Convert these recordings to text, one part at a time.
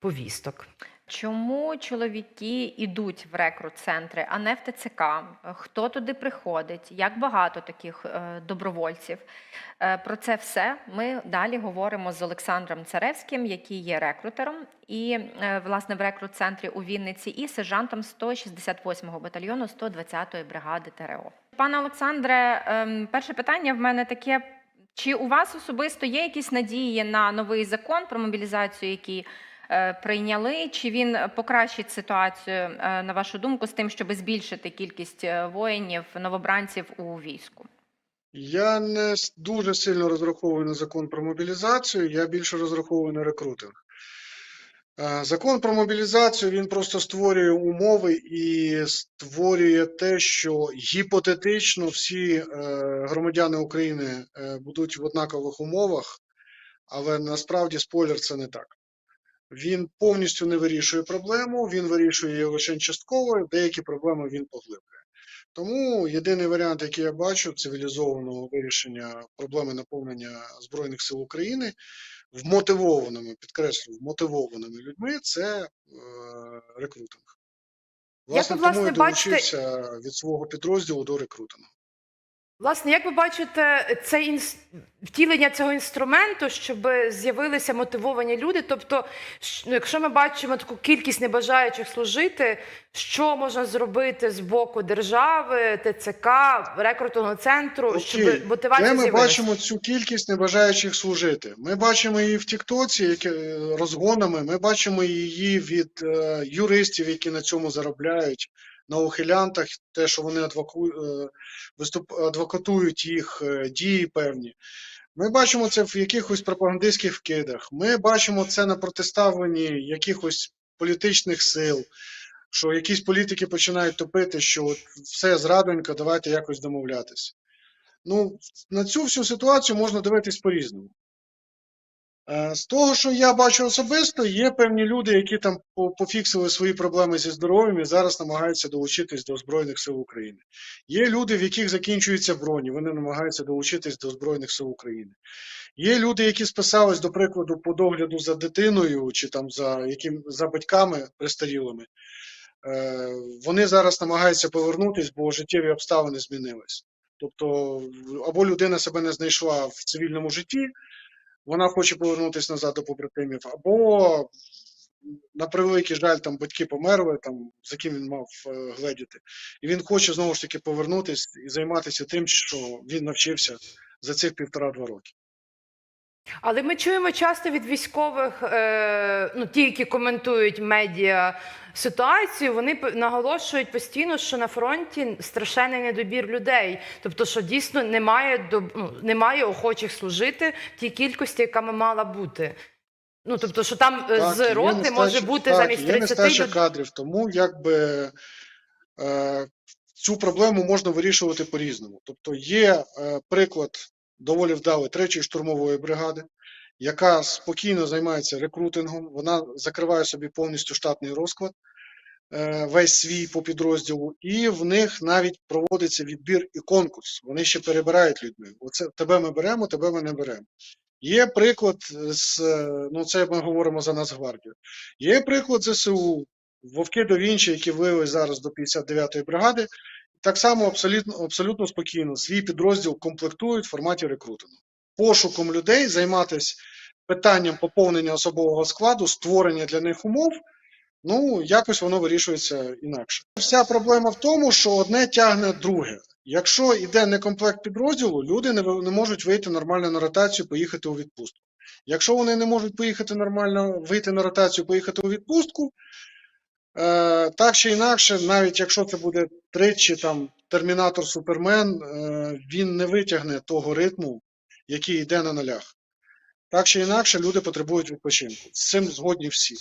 повісток. Чому чоловіки йдуть в рекрут-центри, а не в ТЦК? Хто туди приходить? Як багато таких е, добровольців? Е, про це все ми далі говоримо з Олександром Царевським, який є рекрутером, і е, власне в рекрут-центрі у Вінниці, і сержантом 168-го батальйону 120-ї бригади ТРО. Пане Олександре, ем, перше питання в мене таке: чи у вас особисто є якісь надії на новий закон про мобілізацію, який прийняли? Чи він покращить ситуацію, е, на вашу думку, з тим, щоб збільшити кількість е, воїнів, новобранців у війську? Я не дуже сильно розраховую на закон про мобілізацію, я більше розраховую на рекрутинг. Е, Закон про мобілізацію він просто створює умови і створює те, що гіпотетично всі е, громадяни України е, будуть в однакових умовах, але насправді спойлер це не так. Він повністю не вирішує проблему, він вирішує її лише частково, деякі проблеми він поглиблює. Тому єдиний варіант, який я бачу, цивілізованого вирішення проблеми наповнення Збройних сил України вмотивованими, підкреслюю, вмотивованими людьми це е, рекрутинг. Власне, ви, власне, тому я бачите- від свого підрозділу до рекрутингу. Власне, як ви бачите, це інс... втілення цього інструменту, щоб з'явилися мотивовані люди. Тобто, ну, якщо ми бачимо таку кількість небажаючих служити, що можна зробити з боку держави, ТЦК, рекрутного центру, Окей. щоб мотивація Де ми з'явилася? бачимо цю кількість небажаючих служити? Ми бачимо її в Тіктоці, е, розгонами. Ми бачимо її від е, юристів, які на цьому заробляють, на ухилянтах, те, що вони адвоку, е, виступ, адвокатують їх е, дії певні. Ми бачимо це в якихось пропагандистських вкидах. Ми бачимо це на протиставленні якихось політичних сил. Що якісь політики починають топити, що от все зрадонька, давайте якось домовлятися. Ну, на цю всю ситуацію можна дивитись по-різному. Е, З того, що я бачу особисто, є певні люди, які там пофіксили свої проблеми зі здоров'ям і зараз намагаються долучитись до Збройних сил України. Є люди, в яких закінчуються броні, вони намагаються долучитись до Збройних сил України. Є люди, які списались, до прикладу, по догляду за дитиною чи там за, яким, за батьками престарілими. Е, Вони зараз намагаються повернутись, бо життєві обставини змінились. Тобто, або людина себе не знайшла в цивільному житті, вона хоче повернутися назад до побратимів, або, на превеликий жаль, там батьки померли, там, за ким він мав е, гледіти. І він хоче знову ж таки повернутися і займатися тим, що він навчився за цих півтора-два роки. Але ми чуємо часто від військових, е, ну ті, які коментують медіа ситуацію, вони наголошують постійно, що на фронті страшенний недобір людей. Тобто, що дійсно немає до ну, немає охочих служити в тій кількості, яка ми мала бути. Ну тобто, що там е, Так, з роти нестача- може бути так, замість є 30 нестача люд- кадрів, тому якби е, цю проблему можна вирішувати по-різному. Тобто є е, приклад доволі вдалий третьої штурмової бригади, яка спокійно займається рекрутингом, вона закриває собі повністю штатний розклад, е, весь свій по підрозділу, і в них навіть проводиться відбір і конкурс. Вони ще перебирають людьми. Оце тебе ми беремо, тебе ми не беремо. Є приклад з ну це ми говоримо за Нацгвардію. Є приклад ЗСУ, Вовки до Вінчі, які вивели зараз до 59-ї бригади, так само абсолютно, абсолютно спокійно свій підрозділ комплектують в форматі рекрутингу. Пошуком людей займатися питанням поповнення особового складу, створення для них умов. Ну, якось воно вирішується інакше. Вся проблема в тому, що одне тягне друге. Якщо йде некомплект підрозділу, люди не, не можуть вийти нормально на ротацію, поїхати у відпустку. Якщо вони не можуть поїхати нормально, вийти на ротацію, поїхати у відпустку, е, так чи інакше, навіть якщо це буде тричі там Термінатор Супермен, е, він не витягне того ритму, який йде на нулях. Так чи інакше, люди потребують відпочинку. З цим згодні всі.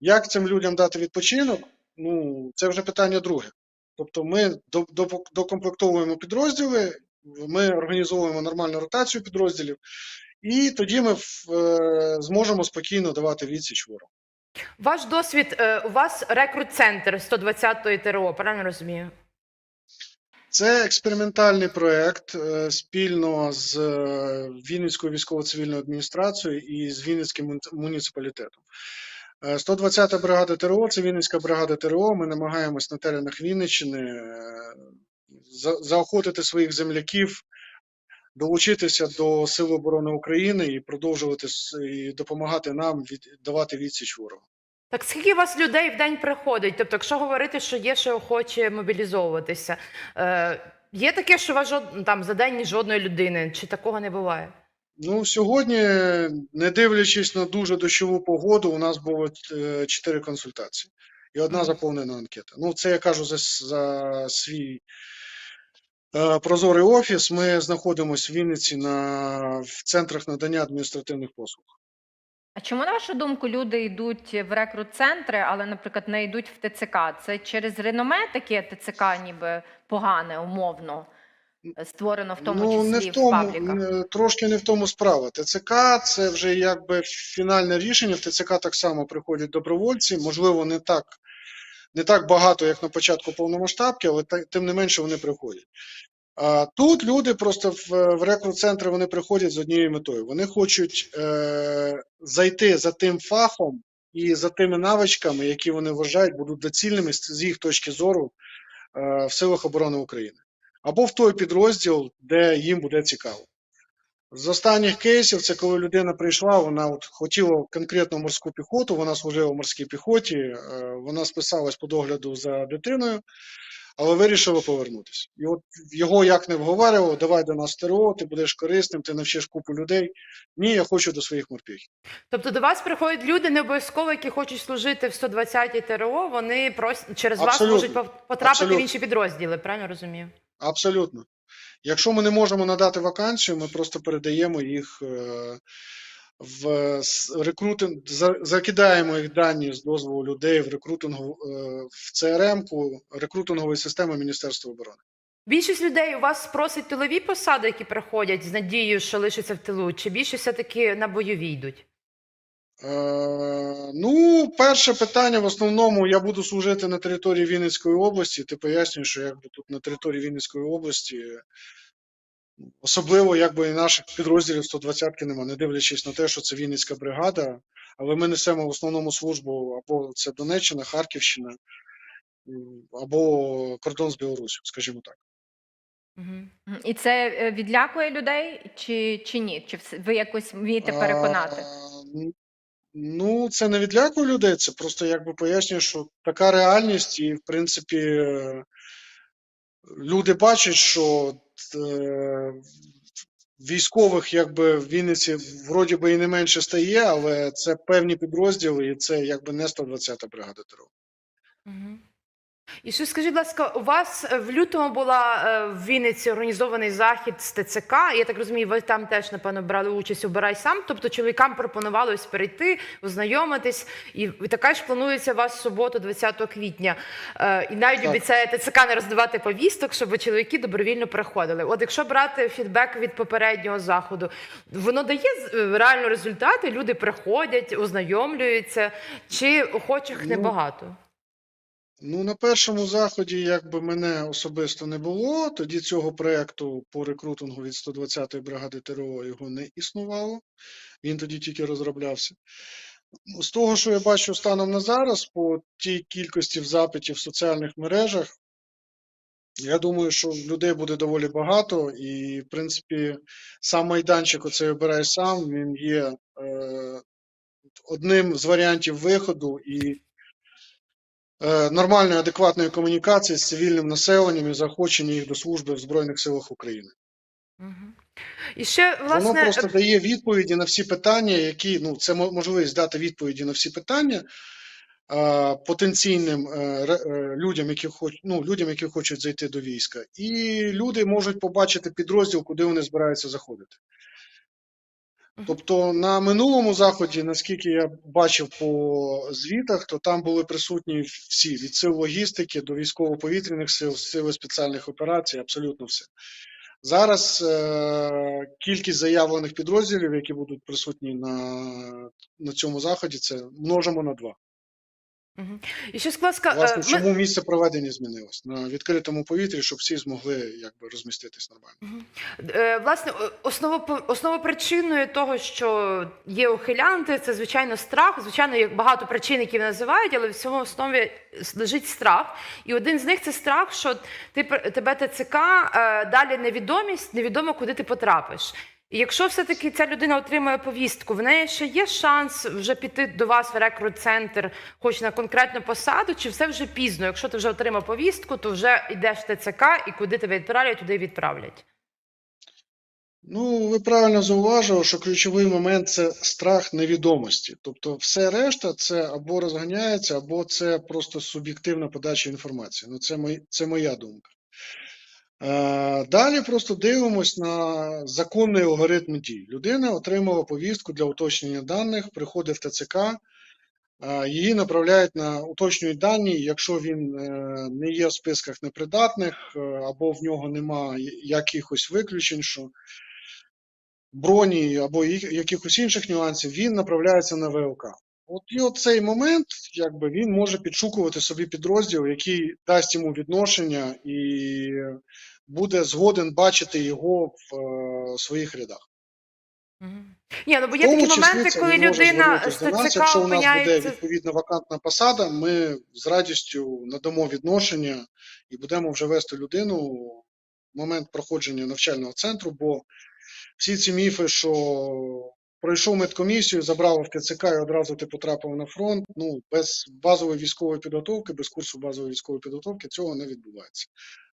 Як цим людям дати відпочинок? Ну, це вже питання друге. Тобто ми до- до- докомплектовуємо підрозділи, ми організовуємо нормальну ротацію підрозділів, і тоді ми е, зможемо спокійно давати відсіч ворогу. Ваш досвід, е, у вас рекрут-центр 120-ї ТРО, правильно розумію? Це експериментальний проект е, спільно з е, Вінницькою військово-цивільною адміністрацією і з Вінницьким муніципалітетом. Е, 120-та бригада ТРО це Вінницька бригада ТРО. Ми намагаємось на теренах Вінниччини заохотити своїх земляків долучитися до Сил оборони України і продовжувати і допомагати нам від, давати відсіч ворогу. Так скільки у вас людей в день приходить? Тобто, якщо говорити, що є ще охоче мобілізовуватися, е, є таке, що у вас жод... там за день жодної людини, чи такого не буває? Ну, сьогодні, не дивлячись на дуже дощову погоду, у нас було е, чотири консультації і одна заповнена анкета. Ну, це я кажу за, за свій прозорий офіс. Ми знаходимося в Вінниці на, в центрах надання адміністративних послуг. А чому, на вашу думку, люди йдуть в рекрут-центри, але, наприклад, не йдуть в ТЦК? Це через реноме таке ТЦК ніби погане, умовно, створено в тому ну, числі в в, тому, пабліках? трошки не в тому справа. ТЦК це вже якби фінальне рішення. В ТЦК так само приходять добровольці. Можливо, не так, не так багато, як на початку повномасштабки, але тим не менше вони приходять. Тут люди просто в, в рекрут-центри вони приходять з однією метою. Вони хочуть е, зайти за тим фахом і за тими навичками, які вони вважають будуть доцільними з їх точки зору е, в силах оборони України, або в той підрозділ, де їм буде цікаво. З останніх кейсів це коли людина прийшла, вона от хотіла конкретно морську піхоту, вона служила в морській піхоті, е, вона списалась по догляду за дитиною, але вирішила повернутися. І от його як не вговарював, давай до нас ТРО, ти будеш корисним, ти навчиш купу людей. Ні, я хочу до своїх морпіхів. Тобто до вас приходять люди не обов'язково, які хочуть служити в 120-й ТРО, вони прос... через Абсолютно. вас можуть потрапити Абсолютно. в інші підрозділи, правильно розумію? Абсолютно. Якщо ми не можемо надати вакансію, ми просто передаємо їх е, в рекрутинг, закидаємо їх дані з дозволу людей в рекрутингу е, в CRM-ку рекрутингової системи Міністерства оборони. Більшість людей у вас просить тилові посади, які приходять з надією, що лишаться в тилу, чи більше все-таки на бойові йдуть? Е, ну, перше питання в основному я буду служити на території Вінницької області. Ти пояснюєш, що якби тут на території Вінницької області, особливо якби і наших підрозділів 120-ки нема, не дивлячись на те, що це Вінницька бригада, але ми несемо в основному службу або це Донеччина, Харківщина, або кордон з Білорусю, скажімо так. Угу. І це е, відлякує людей чи, чи ні? Чи ви якось вмієте переконати? Ну, це не відлякує людей, це просто якби пояснює, що така реальність, і в принципі е, люди бачать, що е, військових якби в Вінниці вроді би і не менше стає, але це певні підрозділи, і це якби не 120-та бригада ТРО. Угу. І ще скажіть, будь ласка, у вас е, в лютому була е, в Вінниці організований захід з ТЦК. Я так розумію, ви там теж напевно брали участь обирай сам. Тобто чоловікам пропонували ось перейти, ознайомитись, і така ж планується у вас в суботу, 20 квітня. Е, І навіть Так. обіцяє ТЦК не роздавати повісток, щоб чоловіки добровільно приходили. От якщо брати фідбек від попереднього заходу, воно дає реально результати. Люди приходять, ознайомлюються, чи охочих Ну, небагато? Ну, на першому заході, якби мене особисто не було, тоді цього проекту по рекрутингу від 120-ї бригади ТРО його не існувало. Він тоді тільки розроблявся. З того, що я бачу станом на зараз, по тій кількості запитів в соціальних мережах, я думаю, що людей буде доволі багато, і, в принципі, сам майданчик, оцей обирай сам, він є е, одним з варіантів виходу і нормальної, адекватної комунікації з цивільним населенням і заохочення їх до служби в Збройних силах України. І ще власне Воно просто дає відповіді на всі питання, які ну це можливість дати відповіді на всі питання а, потенційним е, е, людям, які хоч, ну, людям, які хочуть зайти до війська, і люди можуть побачити підрозділ, куди вони збираються заходити. Тобто на минулому заході, наскільки я бачив по звітах, то там були присутні всі від сил логістики до військово-повітряних сил, сили спеціальних операцій, абсолютно все. Зараз е, кількість заявлених підрозділів, які будуть присутні на, на цьому заході, це множимо на два. Мгм. І ще, будь ласка, Власне, е, ми- чому місце проведення змінилось на відкритому повітрі, щоб всі змогли якби розміститись нормально. Е, Власне, осново, основопричиною того, що є ухилянти, це звичайно страх. Звичайно, є багато причин, які називають, але в цьому основі лежить страх. І один з них це страх, що ти тебе ТЦК е, далі невідомість, невідомо, куди ти потрапиш. Якщо все-таки ця людина отримує повістку, в неї ще є шанс вже піти до вас в рекрут-центр, хоч на конкретну посаду, чи все вже пізно? Якщо ти вже отримав повістку, то вже йдеш в ТЦК і куди тебе відправлять, туди відправлять. Ну, ви правильно зауважили, що ключовий момент це страх невідомості. Тобто, все решта це або розганяється, або це просто суб'єктивна подача інформації. Ну, це, мої, це моя думка. Е, Далі просто дивимось на законний алгоритм дій. Людина отримала повістку для уточнення даних, приходить в ТЦК, е, її направляють на уточнюють дані, якщо він е, не є в списках непридатних, або в нього немає якихось виключень, що броні або якихось інших нюансів, він направляється на ВЛК. От і от цей момент, якби він може підшукувати собі підрозділ, який дасть йому відношення і буде згоден бачити його в е, своїх рядах. Ні, ну бо є такі моменти, коли людина з нас, якщо у нас буде відповідна вакантна посада, ми з радістю надамо відношення і будемо вже вести людину в момент проходження навчального центру, бо всі ці міфи, що пройшов медкомісію, забрав в ТЦК і одразу ти потрапив на фронт. Ну, без базової військової підготовки, без курсу базової військової підготовки цього не відбувається.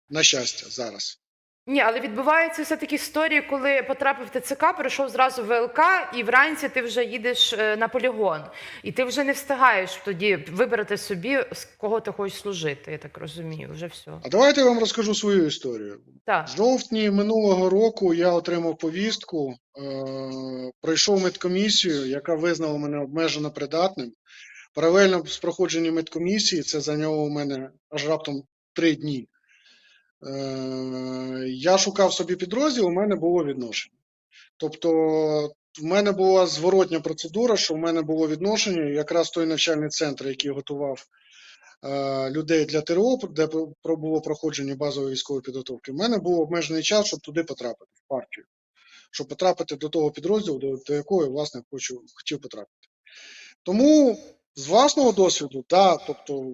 На щастя, зараз. Ні, але відбуваються все такі історії, коли потрапив в ТЦК, перейшов зразу в ВЛК, і вранці ти вже їдеш е, на полігон. І ти вже не встигаєш тоді вибрати собі, з кого ти хочеш служити. Я так розумію, вже все. А давайте я вам розкажу свою історію. Так. В жовтні минулого року я отримав повістку, е, пройшов медкомісію, яка визнала мене обмежено придатним. Паралельно з проходженням медкомісії, це зайняло у мене аж раптом три дні. Е, я шукав собі підрозділ, у мене було відношення. Тобто, в мене була зворотня процедура, що в мене було відношення, якраз той навчальний центр, який готував е, людей для ТРО, де було проходження базової військової підготовки. У мене був обмежений час, щоб туди потрапити, в партію, щоб потрапити до того підрозділу, до якого я, власне, хочу, хотів потрапити. Тому з власного досвіду, да, тобто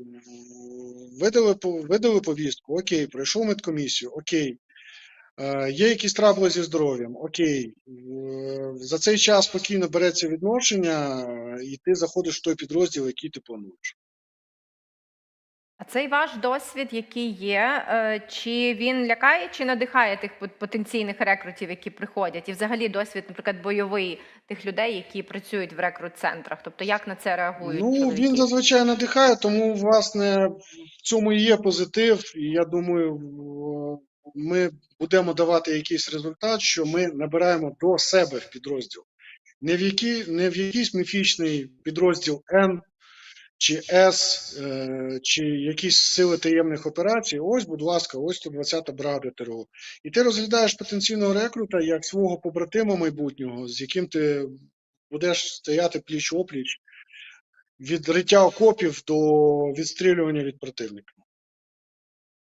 видали, видали повістку, окей, пройшов медкомісію, окей. Е, Є якісь трабли зі здоров'ям, окей. Е, За цей час спокійно береться відношення, е, і ти заходиш в той підрозділ, який ти плануєш. Цей ваш досвід, який є, е, чи він лякає, чи надихає тих пот- потенційних рекрутів, які приходять? І взагалі досвід, наприклад, бойовий тих людей, які працюють в рекрут-центрах? Тобто як на це реагують? Ну, чоловіки? він зазвичай надихає, тому, власне, в цьому і є позитив. І я думаю, ми будемо давати якийсь результат, що ми набираємо до себе в підрозділ. Не в, які, не в якийсь міфічний підрозділ N чи С, е, чи якісь сили таємних операцій. Ось, будь ласка, ось 120 бригада ТРО. І ти розглядаєш потенційного рекрута як свого побратима майбутнього, з яким ти будеш стояти пліч опліч від риття окопів до відстрілювання від противника.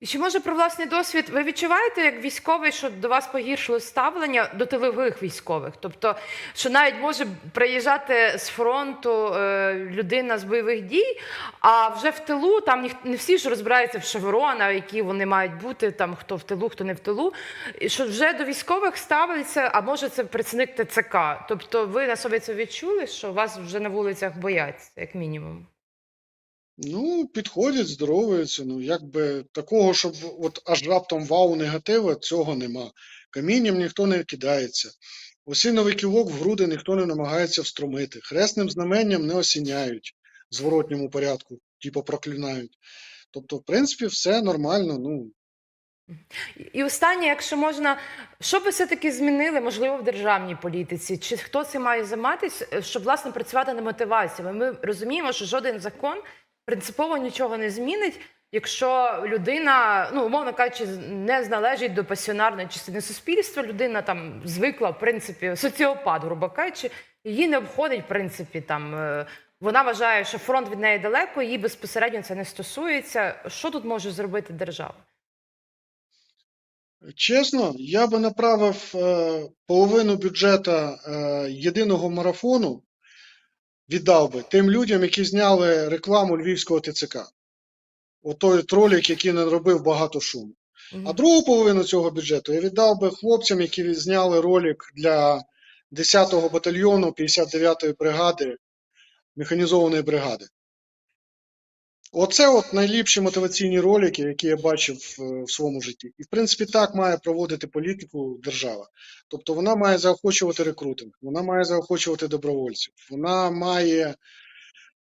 Чи може про власний досвід ви відчуваєте як військовий, що до вас погіршило ставлення до тилових військових? Тобто, що навіть може приїжджати з фронту е, людина з бойових дій, а вже в тилу там не всі ж розбираються в шевронах, які вони мають бути, там хто в тилу, хто не в тилу. І що вже до військових ставиться, а може це працівник ТЦК. Тобто, ви на собі це відчули, що вас вже на вулицях бояться, як мінімум. Ну, підходять, здоровуються. Ну, якби такого, щоб от аж раптом вау негатива, цього нема. Камінням ніхто не кидається. Осиновий кілок в груди ніхто не намагається встромити. Хресним знаменням не осіняють в зворотньому порядку, типу проклинають. Тобто, в принципі, все нормально. Ну, І останнє, якщо можна, що би все-таки змінили, можливо, в державній політиці? Чи хто цим має займатися, щоб власне працювати на мотивацію? Ми розуміємо, що жоден закон принципово нічого не змінить, якщо людина, ну умовно кажучи, не належить до пасіонарної частини суспільства, людина там звикла, в принципі, соціопат, грубо кажучи, її не обходить, в принципі, там. е, Вона вважає, що фронт від неї далеко, її безпосередньо це не стосується. Що тут може зробити держава? Чесно, я би направив е, половину бюджету е, єдиного марафону, віддав би тим людям, які зняли рекламу львівського ТЦК. Отой тролік, який не робив багато шуму. А другу половину цього бюджету я віддав би хлопцям, які зняли ролик для 10-го батальйону 59-ї бригади, механізованої бригади. Оце от найліпші мотиваційні ролики, які я бачив е, в своєму житті. І в принципі так має проводити політику держава. Тобто вона має заохочувати рекрутинг, вона має заохочувати добровольців, вона має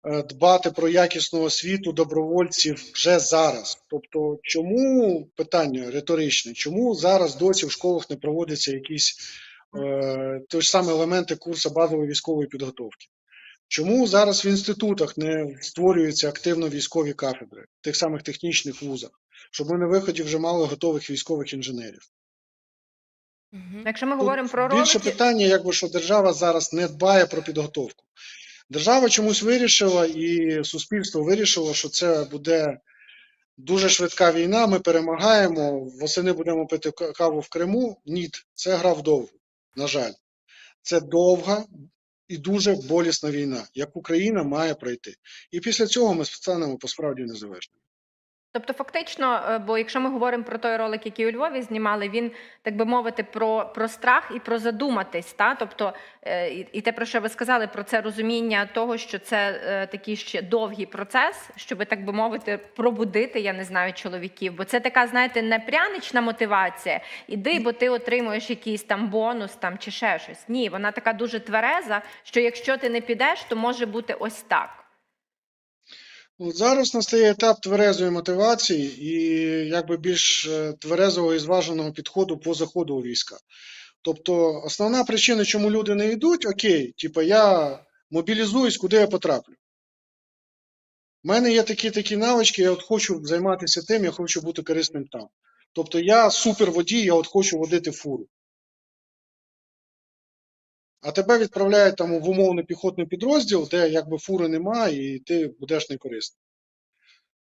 е, дбати про якісну освіту добровольців вже зараз. Тобто, чому питання риторичне, чому зараз досі в школах не проводяться якісь е, ті ж самі елементи курсу базової військової підготовки? Чому зараз в інститутах не створюються активно військові кафедри в тих самих технічних вузах, щоб ми на виході вже мали готових військових інженерів? Якщо ми Тут говоримо про більше питання, якби що держава зараз не дбає про підготовку. Держава чомусь вирішила, і суспільство вирішило, що це буде дуже швидка війна. Ми перемагаємо. Восени будемо пити каву в Криму. Ні, це гра вдовго. На жаль, це довга і дуже болісна війна, як Україна має пройти. І після цього ми станемо по справді незалежними. Тобто, фактично, е, бо якщо ми говоримо про той ролик, який у Львові знімали, він так би мовити про, про страх і про задуматись. Та? Тобто, е, і, те, про що ви сказали, про це розуміння того, що це е, такий ще довгий процес, щоб так би мовити, пробудити, я не знаю, чоловіків. Бо це така, знаєте, не прянична мотивація. Іди, бо ти отримуєш якийсь там бонус там чи ще щось. Ні, вона така дуже твереза, що якщо ти не підеш, то може бути ось так. От зараз настає етап тверезої мотивації і якби більш е, тверезого і зваженого підходу по заходу у війська. Тобто, основна причина, чому люди не йдуть, окей, типу, я мобілізуюсь, куди я потраплю. У мене є такі такі навички, я от хочу займатися тим, я хочу бути корисним там. Тобто я суперводій, я от хочу водити фуру. А тебе відправляють там в умовний піхотний підрозділ, де якби фури немає, і ти будеш некорисним.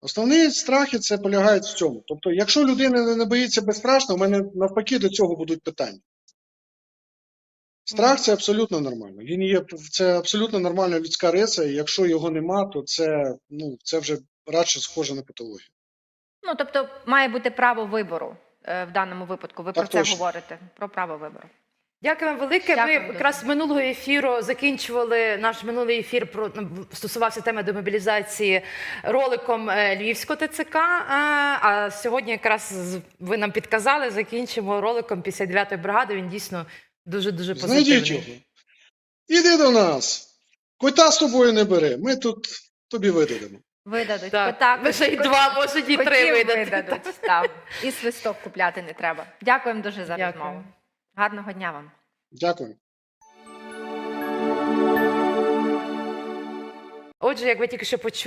Основні страхи це полягають в цьому. Тобто, якщо людина не- не боїться безстрашно, у мене навпаки до цього будуть питання. Страх це абсолютно нормально. Він є це абсолютно нормальна людська риса, і якщо його нема, то це, ну, це вже радше схоже на патологію. Ну тобто має бути право вибору е, в даному випадку. Ви Так про це говорите. Про право вибору. Дякую вам велике. Дякую Ми якраз минулого ефіру закінчували наш минулий ефір про ну, стосувався теми демобілізації роликом е, Львівського ТЦК. А сьогодні якраз ви нам підказали, закінчимо роликом 59-ї бригади. Він дійсно дуже дуже позитивний. Знайдіть його. Іди до нас. Кота з тобою не бери. Ми тут тобі видадемо. Видадуть Так, Кота, ви ще й два, може, і три видадуть. Так. І свисток купляти не треба. Дякуємо дуже за Дякую. розмову. Гарного дня вам. Дякую. Отже, як ви тільки що почули.